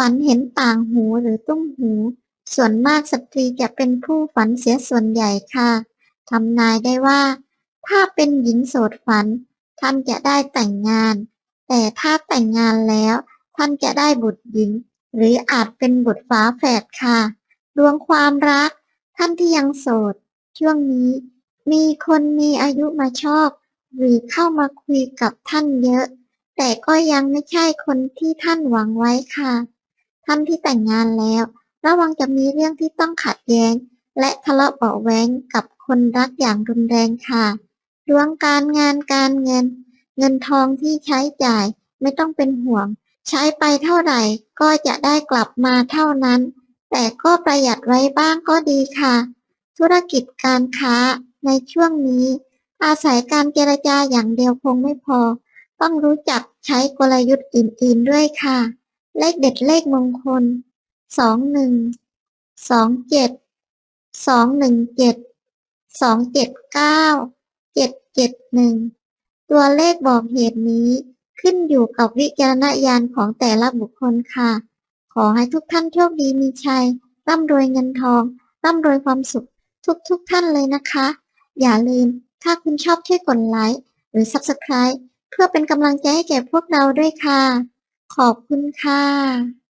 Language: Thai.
ฝันเห็นต่างหูหรือตุ้มหู ส่วนมากสตรีจะเป็นผู้ฝันเสียส่วนใหญ่ค่ะทำนายได้ว่า ถ้าเป็นหญิงโสดฝัน ท่านจะได้แต่งงาน แต่ถ้าแต่งงานแล้ว ท่านจะได้บุตรหญิง หรืออาจเป็นบุตรฝาแฝดค่ะ ดวงความรัก ท่านที่ยังโสด ช่วงนี้มีคนมีอายุมาชอบ หรือเข้ามาคุยกับท่านเยอะ แต่ก็ยังไม่ใช่คนที่ท่านหวังไว้ค่ะ ท่านที่แต่งงานแล้ว ระวังจะมีเรื่องที่ต้องขัดแย้ง และทะเลาะเบาะแว้งกับคนรักอย่างรุนแรงค่ะดวงการงานการเงิน เงินทองที่ใช้จ่ายไม่ต้องเป็นห่วง ใช้ไปเท่าไหร่ก็จะได้กลับมาเท่านั้น แต่ก็ประหยัดไว้บ้างก็ดีค่ะ ธุรกิจการค้าในช่วงนี้ อาศัยการเจรจาอย่างเดียวคงไม่พอ ต้องรู้จักใช้กลยุทธ์อื่นๆด้วยค่ะ เลขเด็ดเลขมงคล สองหนึ่ง สองเจ็ด สองหนึ่งเจ็ด สองเจ็ดเก้า เจ็ดเจ็ดหนึ่ง ตัวเลขบอกเหตุนี้ขึ้นอยู่กับวิจารณญาณของแต่ละบุคคลค่ะ ขอให้ทุกท่านโชคดีมีชัย ร่ำรวยเงินทอง ร่ำรวยความสุข ทุกๆทท่านเลยนะคะ อย่าลืม ถ้าคุณชอบช่วยกดไลค์หรือ Subscribe เพื่อเป็นกำลังใจให้แก่พวกเราด้วยค่ะ ขอบคุณค่ะ